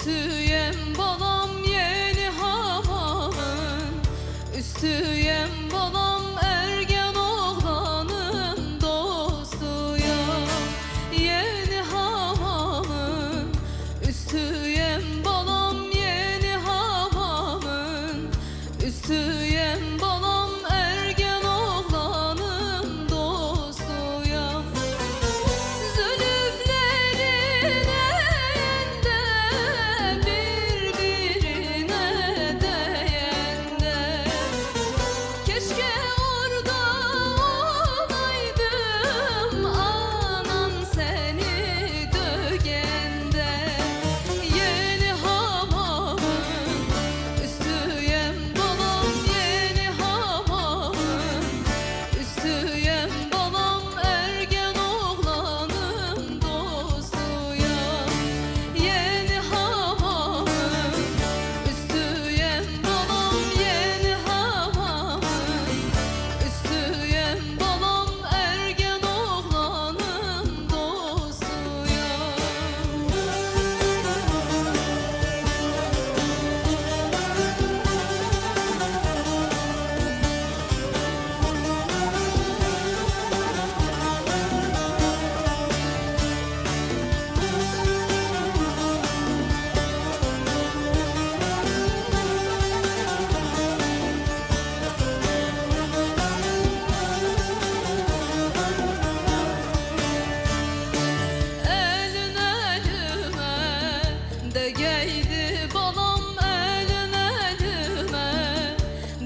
Üstüyem balam yeni havanın. Üstüyem balam aşkım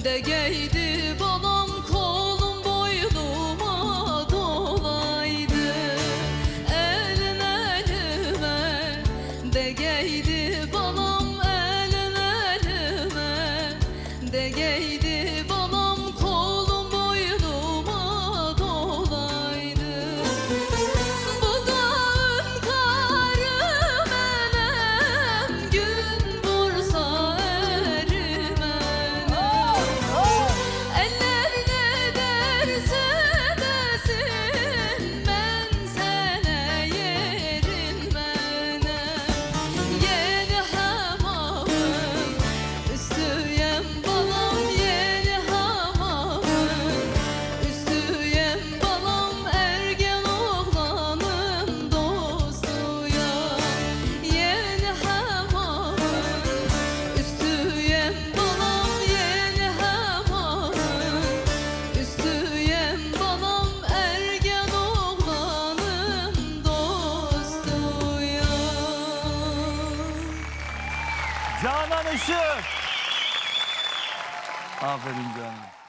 De geydi babam kolum boynuma dolaydı. Elin elime de geydi babam elin elime de Canan Işık. Aferin Canan.